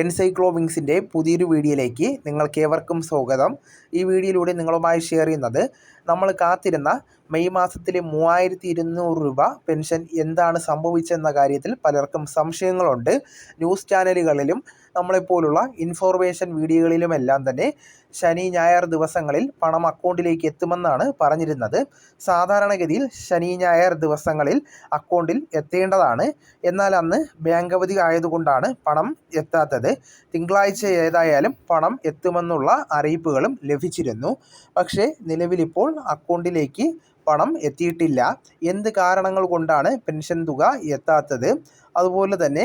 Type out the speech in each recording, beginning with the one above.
എൻസൈക്ലോവിങ്സിന്റെ പുതിയൊരു വീഡിയോയിലേക്ക് നിങ്ങൾക്ക് ഏവർക്കും സ്വാഗതം. ഈ വീഡിയോയിലൂടെ നിങ്ങളുമായി ഷെയർ ചെയ്യുന്നത് നമ്മൾ കാത്തിരുന്ന മെയ് മാസത്തിലെ മൂവായിരത്തി ഇരുന്നൂറ് രൂപ പെൻഷൻ എന്താണ് സംഭവിച്ചെന്ന കാര്യത്തിൽ പലർക്കും സംശയങ്ങളുണ്ട്. ന്യൂസ് ചാനലുകളിലും നമ്മളെപ്പോലുള്ള ഇൻഫോർമേഷൻ വീഡിയോകളിലുമെല്ലാം തന്നെ ശനി ഞായർ ദിവസങ്ങളിൽ പണം അക്കൗണ്ടിലേക്ക് എത്തുമെന്നാണ് പറഞ്ഞിരുന്നത്. സാധാരണഗതിയിൽ ശനി ഞായർ ദിവസങ്ങളിൽ അക്കൗണ്ടിൽ എത്തേണ്ടതാണ്. എന്നാൽ അന്ന് ബാങ്ക് അവധി ആയതുകൊണ്ടാണ് പണം എത്താത്തത്. തിങ്കളാഴ്ച ഏതായാലും പണം എത്തുമെന്നുള്ള അറിയിപ്പുകളും ലഭിച്ചിരുന്നു. പക്ഷേ നിലവിലിപ്പോൾ അക്കൗണ്ടിലേക്ക് പണം എത്തിയിട്ടില്ല. എന്ത് കാരണങ്ങൾ കൊണ്ടാണ് പെൻഷൻ തുക എത്താത്തത്? അതുപോലെ തന്നെ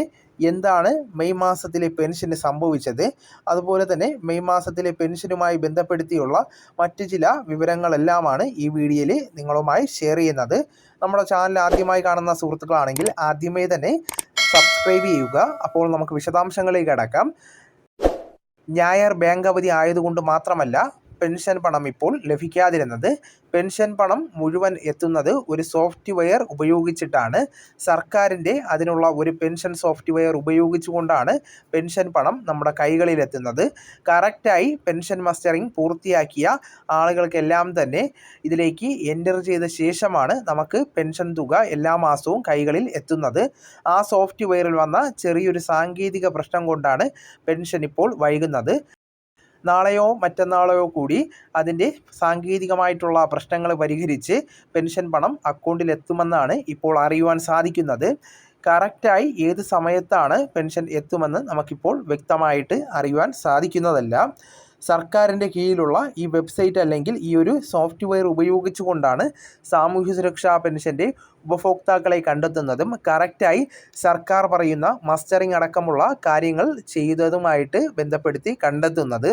എന്താണ് മെയ് മാസത്തിലെ പെൻഷന് സംഭവിച്ചത്? അതുപോലെ തന്നെ മെയ് മാസത്തിലെ പെൻഷനുമായി ബന്ധപ്പെടുത്തിയുള്ള മറ്റ് ചില വിവരങ്ങളെല്ലാമാണ് ഈ വീഡിയോയിൽ നിങ്ങളുമായി ഷെയർ ചെയ്യുന്നത്. നമ്മുടെ ചാനൽ ആദ്യമായി കാണുന്ന സുഹൃത്തുക്കളാണെങ്കിൽ ആദ്യമേ തന്നെ സബ്സ്ക്രൈബ് ചെയ്യുക. അപ്പോൾ നമുക്ക് വിശദാംശങ്ങളിലേക്ക് അടക്കാം. ഞായർ ബാങ്ക് അവധി ആയതുകൊണ്ട് മാത്രമല്ല പെൻഷൻ പണം ഇപ്പോൾ ലഭിക്കാതിരുന്നത്. പെൻഷൻ പണം മുഴുവൻ എത്തുന്നത് ഒരു സോഫ്റ്റ്വെയർ ഉപയോഗിച്ചിട്ടാണ്. സർക്കാരിന്റെ അതിനുള്ള ഒരു പെൻഷൻ സോഫ്റ്റ്വെയർ ഉപയോഗിച്ചുകൊണ്ടാണ് പെൻഷൻ പണം നമ്മുടെ കൈകളിലെത്തുന്നത്. കറക്റ്റായി പെൻഷൻ മസ്റ്ററിങ് പൂർത്തിയാക്കിയ ആളുകൾക്കെല്ലാം തന്നെ ഇതിലേക്ക് എന്റർ ചെയ്ത ശേഷമാണ് നമുക്ക് പെൻഷൻ തുക എല്ലാ മാസവും കൈകളിൽ എത്തുന്നത്. ആ സോഫ്റ്റ്വെയറിൽ വന്ന ചെറിയൊരു സാങ്കേതിക പ്രശ്നം കൊണ്ടാണ് പെൻഷൻ ഇപ്പോൾ വൈകുന്നത്. നാളെയോ മറ്റന്നാളെയോ കൂടി അതിന്റെ സാങ്കേതികമായിട്ടുള്ള പ്രശ്നങ്ങൾ പരിഹരിച്ച് പെൻഷൻ പണം അക്കൗണ്ടിൽ എത്തുമെന്നാണ് ഇപ്പോൾ അറിയുവാൻ സാധിക്കുന്നത്. കറക്റ്റായി ഏത് സമയത്താണ് പെൻഷൻ എത്തുമെന്ന് നമുക്കിപ്പോൾ വ്യക്തമായിട്ട് അറിയുവാൻ സാധിക്കുന്നതല്ല. സർക്കാരിന്റെ കീഴിലുള്ള ഈ വെബ്സൈറ്റ് അല്ലെങ്കിൽ ഈ ഒരു സോഫ്റ്റ്വെയർ ഉപയോഗിച്ചുകൊണ്ടാണ് സാമൂഹ്യ സുരക്ഷാ പെൻഷന്റെ ഉപഭോക്താക്കളെ കണ്ടെത്തുന്നതും കറക്റ്റായി സർക്കാർ പറയുന്ന മസ്റ്ററിംഗ് അടക്കമുള്ള കാര്യങ്ങൾ ചെയ്തതുമായിട്ട് ബന്ധപ്പെടുത്തി കണ്ടെത്തുന്നത്.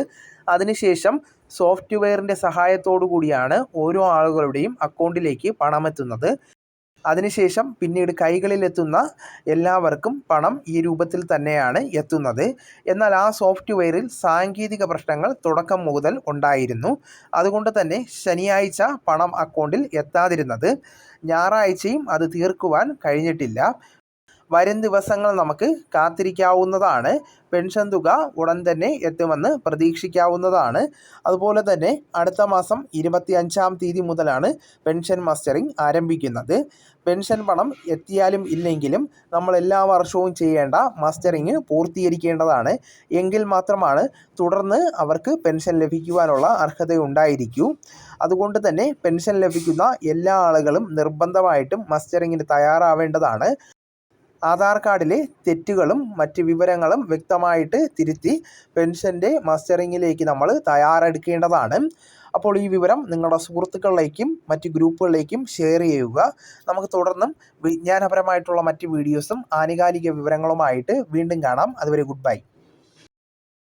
അതിനുശേഷം സോഫ്റ്റ്വെയറിന്റെ സഹായത്തോടു കൂടിയാണ് ഓരോ ആളുകളുടെയും അക്കൗണ്ടിലേക്ക് പണമെത്തുന്നത് അതിനുശേഷം പിന്നീട് കൈകളിലെത്തുന്ന എല്ലാവർക്കും പണം ഈ രൂപത്തിൽ തന്നെയാണ് എത്തുന്നത്. എന്നാൽ ആ സോഫ്റ്റ്വെയറിൽ സാങ്കേതിക പ്രശ്നങ്ങൾ തുടക്കം മുതൽ ഉണ്ടായിരുന്നു. അതുകൊണ്ട് തന്നെ ശനിയാഴ്ച പണം അക്കൗണ്ടിൽ എത്താതിരുന്നത്. ഞായറാഴ്ചയും അത് തീർക്കുവാൻ കഴിഞ്ഞിട്ടില്ല. വരും ദിവസങ്ങൾ നമുക്ക് കാത്തിരിക്കാവുന്നതാണ്. പെൻഷൻ തുക ഉടൻ തന്നെ എത്തുമെന്ന് പ്രതീക്ഷിക്കാവുന്നതാണ്. അതുപോലെ തന്നെ അടുത്ത മാസം ഇരുപത്തി അഞ്ചാം തീയതി മുതലാണ് പെൻഷൻ മസ്റ്ററിംഗ് ആരംഭിക്കുന്നത്. പെൻഷൻ പണം എത്തിയാലും ഇല്ലെങ്കിലും നമ്മൾ എല്ലാ വർഷവും ചെയ്യേണ്ട മസ്റ്ററിങ് പൂർത്തീകരിക്കേണ്ടതാണ്. എങ്കിൽ മാത്രമാണ് തുടർന്ന് അവർക്ക് പെൻഷൻ ലഭിക്കുവാനുള്ള അർഹതയുണ്ടായിരിക്കൂ. അതുകൊണ്ട് തന്നെ പെൻഷൻ ലഭിക്കുന്ന എല്ലാ ആളുകളും നിർബന്ധമായിട്ടും മസ്റ്ററിങ്ങിന് തയ്യാറാവേണ്ടതാണ്. ആധാർ കാർഡിലെ തെറ്റുകളും മറ്റ് വിവരങ്ങളും വ്യക്തമായിട്ട് തിരുത്തി പെൻഷന്റെ മസ്റ്ററിങ്ങിലേക്ക് നമ്മൾ തയ്യാറെടുക്കേണ്ടതാണ്. അപ്പോൾ ഈ വിവരം നിങ്ങളുടെ സുഹൃത്തുക്കളിലേക്കും മറ്റ് ഗ്രൂപ്പുകളിലേക്കും ഷെയർ ചെയ്യുക. നമുക്ക് തുടർന്നും വിജ്ഞാനപരമായിട്ടുള്ള മറ്റ് വീഡിയോസും ആനുകാലിക വിവരങ്ങളുമായിട്ട് വീണ്ടും കാണാം. അതുവരെ ഗുഡ് ബൈ.